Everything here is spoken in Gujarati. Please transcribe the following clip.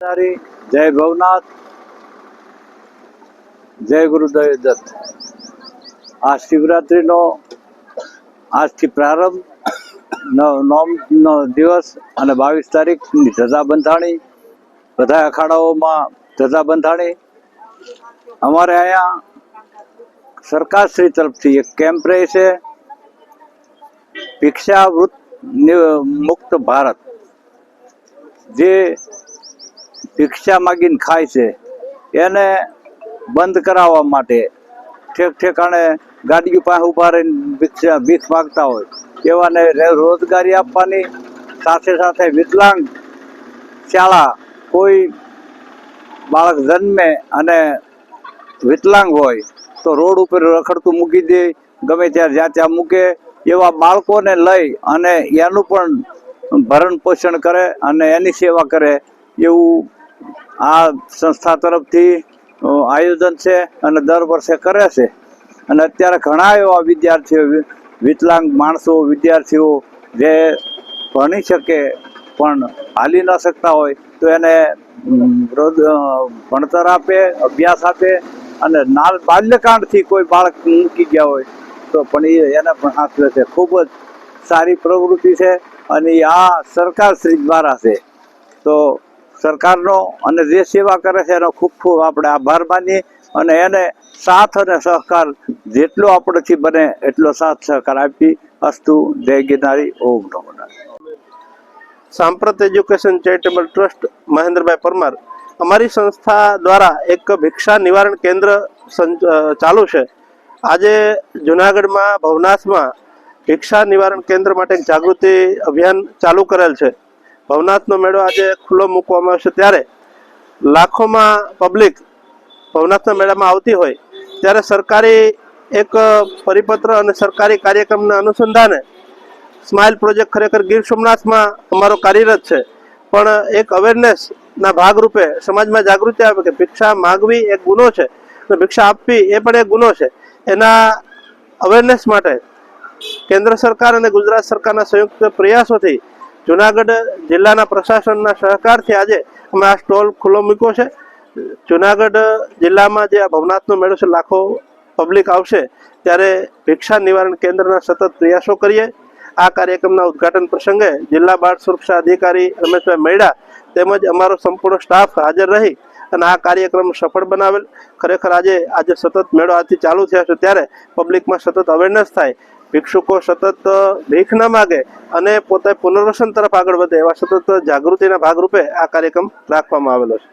જય ભવનાથ, જય ગુરુદેવ દત્ત. આ શિવરાત્રિનો આજથી પ્રારંભ નોમનો દિવસ અને બાવીસ તારીખની ધજા બંધાણી. બધા અખાડાઓમાં ધજા બંધાણી. અમારે અહીંયા સરકારશ્રી તરફથી એક કેમ્પ રહે છે. ભિક્ષાવૃત મુક્ત ભારત. જે ભિક્ષા માગીને ખાય છે, એને બંધ કરાવવા માટે ઠેક ઠેકાણે ગાડીઓ પાસે ઊભા રહીને ભિક્ષા, ભીખ માગતા હોય, એવાને રોજગારી આપવાની સાથે સાથે વિકલાંગ શાળા કોઈ બાળક જન્મે અને વિકલાંગ હોય તો રોડ ઉપર રખડતું મૂકી દે, ગમે ત્યાં જ્યાં ત્યાં મૂકે, એવા બાળકોને લઈ અને એનું પણ ભરણ પોષણ કરે અને એની સેવા કરે એવું આ સંસ્થા તરફથી આયોજન છે અને દર વર્ષે કરે છે. અને અત્યારે ઘણા એવા વિદ્યાર્થીઓ વિકલાંગ માણસો, વિદ્યાર્થીઓ જે ભણી શકે પણ હાલી ન શકતા હોય, તો એને રોજ ભણતર આપે, અભ્યાસ આપે અને નાલ બાલ્યકાંડથી કોઈ બાળક મૂકી ગયા હોય, તો પણ એ એને પણ હાથવે છે. ખૂબ જ સારી પ્રવૃત્તિ છે અને આ સરકારશ્રી દ્વારા છે. તો સરકારનો અને જે સેવા કરે છે એનો ખૂબ ખૂબ આપણે આભાર માનીએ અને એને સાથ અને સહકાર જેટલો આપણેથી બને એટલો સાથ સહકાર આપી અસ્તુ જય ગિરનારી, ઓમ નમો Samprat education charitable trust Mahendrabhai Parmar અમારી સંસ્થા દ્વારા એક ભિક્ષા નિવારણ કેન્દ્ર ચાલુ છે. આજે જુનાગઢમાં ભવનાથમાં ભિક્ષા નિવારણ કેન્દ્ર માટે એક જાગૃતિ અભિયાન ચાલુ કરેલ છે. ભવનાથનો મેળો આજે ખુલ્લો મૂકવામાં આવશે. ત્યારે લાખોમાં પબ્લિક ભવનાથના મેળામાં આવતી હોય, ત્યારે સરકારી એક પરિપત્ર અને સરકારી કાર્યક્રમના અનુસંધાને સ્માઇલ પ્રોજેક્ટ ખરેખર ગીર સોમનાથમાં અમારો કાર્યરત છે. પણ એક અવેરનેસના ભાગરૂપે સમાજમાં જાગૃતિ આવે કે ભિક્ષા માગવી એક ગુનો છે અને ભિક્ષા આપવી એ પણ એક ગુનો છે. એના અવેરનેસ માટે કેન્દ્ર સરકાર અને ગુજરાત સરકારના સંયુક્ત પ્રયાસોથી જુનાગઢ જિલ્લાના પ્રશાસનના સહકારથી આજે અમે આ સ્ટોલ ખુલ્લો મૂક્યો છે. જુનાગઢ જિલ્લામાં જે આ ભવનાથનો મેળો છે, લાખો પબ્લિક આવશે, ત્યારે ભિક્ષા નિવારણ કેન્દ્રના સતત પ્રયાસો કરીએ. આ કાર્યક્રમના ઉદ્ઘાટન પ્રસંગે જિલ્લા બાળ સુરક્ષા અધિકારી રમેશભાઈ મૈડા તેમજ અમારો સંપૂર્ણ સ્ટાફ હાજર રહી અને આ કાર્યક્રમ સફળ બનાવેલ. ખરેખર આજે આજે સતત મેળો આજથી ચાલુ થયા છે, ત્યારે પબ્લિકમાં સતત અવેરનેસ થાય. ભિક્ષુકો સતત ભીખ ન માગે અને પોતે પુનર્વસન તરફ આગળ વધે એવા સતત જાગૃતિના ભાગરૂપે આ કાર્યક્રમ રાખવામાં આવેલો છે.